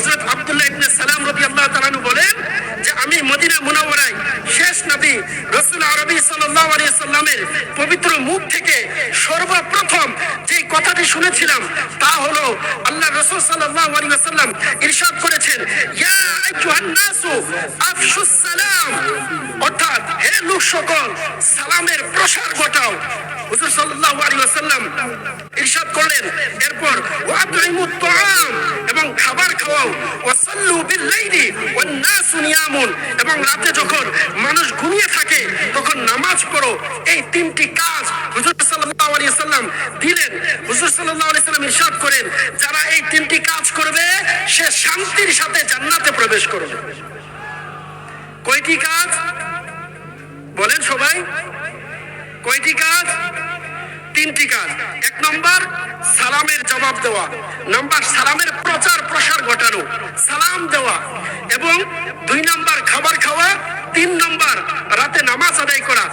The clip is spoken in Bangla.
হজরত আবদুল্লাহ ইবনে সালাম রবি আল্লাহ তালানু বলেন যে আমি মদিনা মুনাওয়ারায় শেষ নবী রসুল আরবি সাল্লাহ আলী সাল্লামের পবিত্র মুখ থেকে সর্বপ্রথম যে কথাটি শুনেছিলাম তা হলো আল্লাহ রসুল সাল্লাহ আলী সাল্লাম ইরশাদ করেছেন, ইয়া অর্থাৎ হে লোক সকল, সালামের প্রসার ঘটাও। হুজুর সাল্লাহ আলী সাল্লাম ইরশাদ করলেন, এরপর ওয়াদুইমুত তাআম এবং রাতে যখন মানুষ ঘুমিয়ে থাকে, তখন নামাজ পড়ো। এই তিনটি কাজ হুজুর ওয়াসাল্লাম দিলেন। হুজুর সাল্লাম ইরশাদ করেন, যারা এই তিনটি কাজ করবে, সে শান্তির সাথে জান্নাতে প্রবেশ করবে। কয়টি কাজ? বলেন সবাই। কয়টি কাজ? তিনটি কাজ। এক নম্বর, সালামের জবাব দেওয়া। নাম্বার, সালামের পৌঁছানো সালাম দেওয়া এবং দুই নাম্বার খাবার খাওয়া তিন নাম্বার রাতে নামাজ আদায় করা।